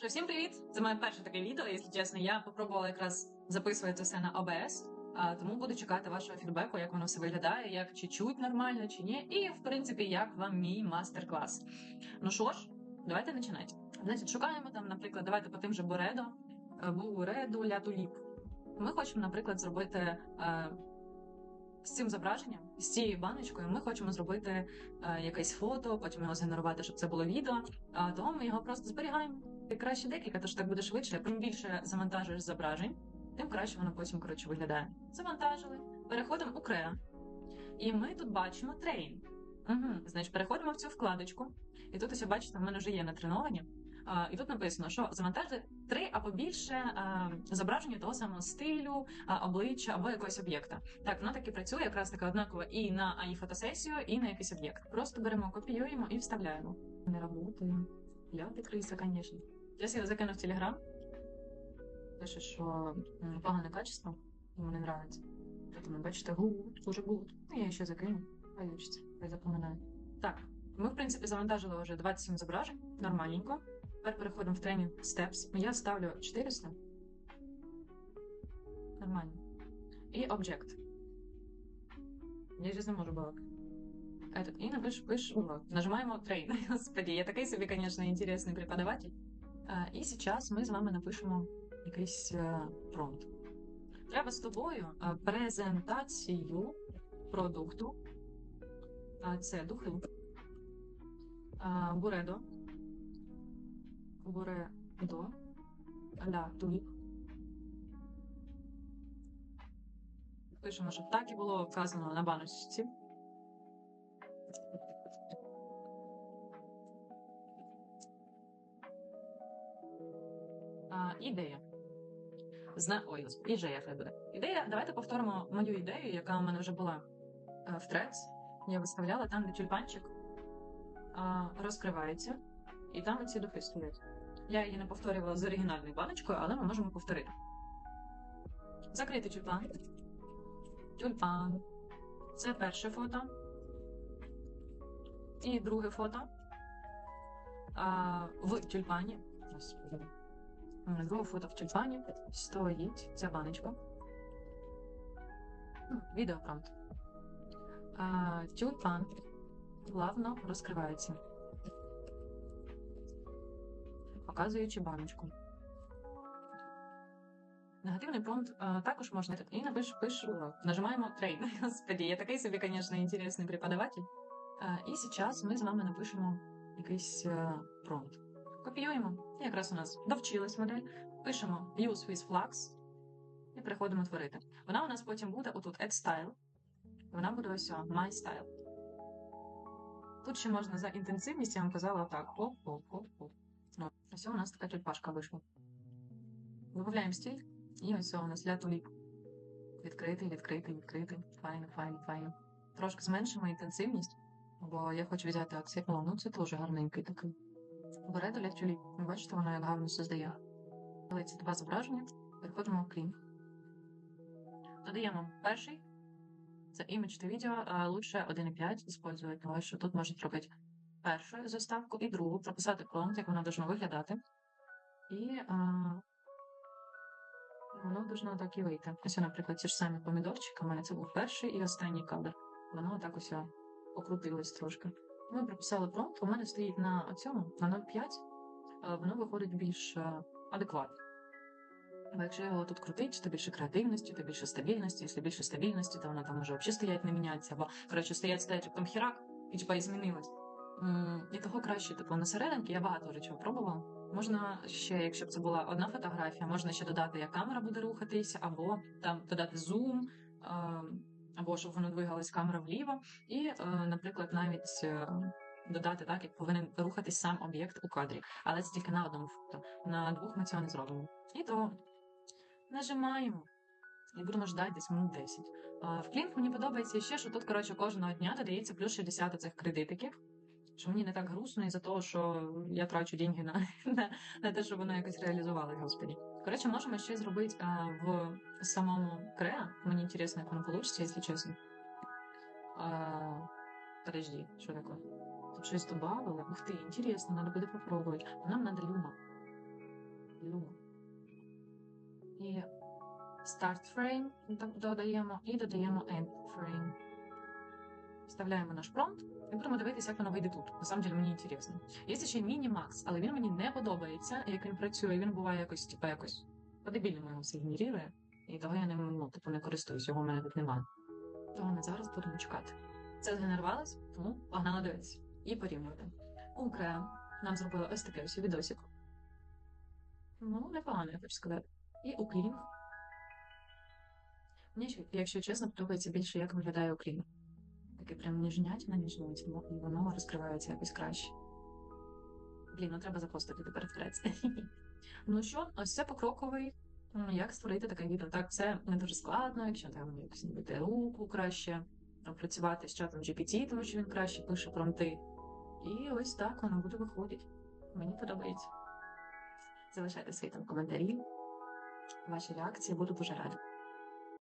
Що, всім привіт! Це моє перше таке відео, якщо чесно. Я попробувала якраз записувати все на OBS, а, тому буду чекати вашого фідбеку, як воно все виглядає, як чи чуть нормально, чи ні. І, в принципі, як вам мій мастер-клас. Ну що ж, давайте починати. Значить, шукаємо там, наприклад, давайте по тим же Боредо, е, Буреду, Лятуліп. Ми хочемо, наприклад, зробити. З цим зображенням, з цією баночкою, ми хочемо зробити е, якесь фото, потім його згенерувати, щоб це було відео. А тому ми його просто зберігаємо. І краще декілька, тож так буде швидше. Чим більше завантажуєш зображень, тим краще воно потім коротше виглядає. Завантажили, переходимо у Crea. І ми тут бачимо трейн. Угу. Значить, переходимо в цю вкладочку, і тут ось бачите, в мене вже є натреновані. І тут написано, що завантажити три або більше зображення того самого стилю, обличчя або якогось об'єкта. Так, воно так і працює, якраз таки однаково і на АІ фотосесію, і на якийсь об'єкт. Просто беремо, копіюємо і вставляємо. Не працює. Я ти криса, звісно. Зараз я закину в Телеграм. Пише, що погане качество, йому не нравиться. Тому бачите, гуд, дуже гуд. Ну, я ще закину. Хай учиться, хай запоминає. Так, ми, в принципі, завантажили вже 27 зображень, нормальненько. Тепер переходимо в тренінг Steps. Я ставлю 400. Нормально. І Object. Я зараз не можу балакати. Этот, і напишу, пишу, урок. Нажимаємо трейн. Господи, я такий собі, звісно, інтересний преподаватель. І зараз ми з вами напишемо якийсь е, промпт. Треба з тобою е, презентацію продукту. Це духи. А, Буредо. Буредо. Ля туліп. Пишемо, щоб так і було вказано на баночці. А, ідея. Зна... Ой, ідея хай буде. Ідея, давайте повторимо мою ідею, яка у мене вже була е, в трец. Я виставляла там, де тюльпанчик розкривається, і там ці духи стоять. Я її не повторювала з оригінальною баночкою, але ми можемо повторити. Закрити тюльпан. Тюльпан. Це перше фото. І друге фото. А, в тюльпані. Друге фото в тюльпані стоїть ця баночка. Відеопромпт. А, Тюльпан плавно розкривається, показуючи баночку. Негативний промпт а, також можна і напишу пишу урок. Нажимаємо трейн. Господи, я такий собі, звісно, інтересний преподаватель. А, і зараз ми з вами напишемо якийсь а, промпт. Копіюємо. І якраз у нас довчилась модель. Пишемо Use with Flux і переходимо творити. Вона у нас потім буде отут Add Style. Вона буде ось My Style. Тут ще можна за інтенсивність, я вам казала так. Хоп, ось у нас така тюльпашка вийшла. Добавляємо стиль, і ось у нас ля туліп. Відкритий, відкритий, відкритий. Файно, файно, файно. Трошки зменшимо інтенсивність, бо я хочу взяти акцент. Ну це теж гарненький такий. Берете ля тюліп. Ви бачите, воно як гарно создає. Але ці два зображення. Переходимо в Clean. Додаємо перший. Це імідж та відео, а лучше 1.5 использовать, тому що тут можуть робити першу заставку і другу, прописати промпт, як воно должно виглядати. І а, воно должно так і вийти. Ось, наприклад, ці ж самі помідорчики, у мене це був перший і останній кадр. Воно так ось покрутилось трошки. Ми прописали промпт, у мене стоїть на цьому, на 0.5, воно виходить більш адекватно. Бо якщо його тут крутить, то більше креативності, то більше стабільності. Якщо більше стабільності, то вона там може взагалі стоять, не міняться, або коротше стоять, стоять, як там хірак, і типа і того краще, типу, на серединки я багато речей пробувала. Можна ще, якщо б це була одна фотографія, можна ще додати, як камера буде рухатися, або там додати зум, е, або щоб воно двигалась камера вліво, і, е, наприклад, навіть. е, Додати так, як повинен рухатись сам об'єкт у кадрі, але це тільки на одному фото. На двох ми цього не зробимо. І то Нажимаємо. І будемо ждати десь минут 10. В Клінк мені подобається ще, що тут, коротше, кожного дня додається плюс 60 цих кредитиків що мені не так грустно із за того, що я трачу деньги на, на на, те, щоб воно якось реалізувалось, господи. Коротше, можемо ще зробити а, в самому Креа. Мені цікаво, як воно вийде, якщо чесно. А, подожди, що таке? Тут щось добавила. Ух ти, інтересно, треба буде попробувати. Нам треба люма. Люма. І start frame ну, додаємо, і додаємо end frame. Вставляємо наш промпт і будемо дивитися, як воно вийде тут. На самом деле мені інтересно. Є ще міні-макс, але він мені не подобається, як він працює. Він буває якось, типа якось по-дебільному його все генерує, і того я ним ну, типу, не користуюсь, його в мене тут немає. Того ми зараз будемо чекати. Це згенерувалось, тому погнали дивитися і порівнювати. Умкреа нам зробили ось таке ось відосик. Ну, непогано, я хочу сказати. І уклінг. Мені, якщо чесно, подобається більше, як виглядає уклінг. Таке прям ніжнятина ніжнуть, і воно розкривається якось краще. Блін, ну треба запостити тепер вкратце. Ну що, ось це покроковий, як створити таке відео. Так, це не дуже складно, якщо там якось набити руку краще, працювати з чатом GPT, тому що він краще пише промти. І ось так воно буде виходити. Мені подобається. Залишайте свої там коментарі, ваші реакції, буду дуже рада.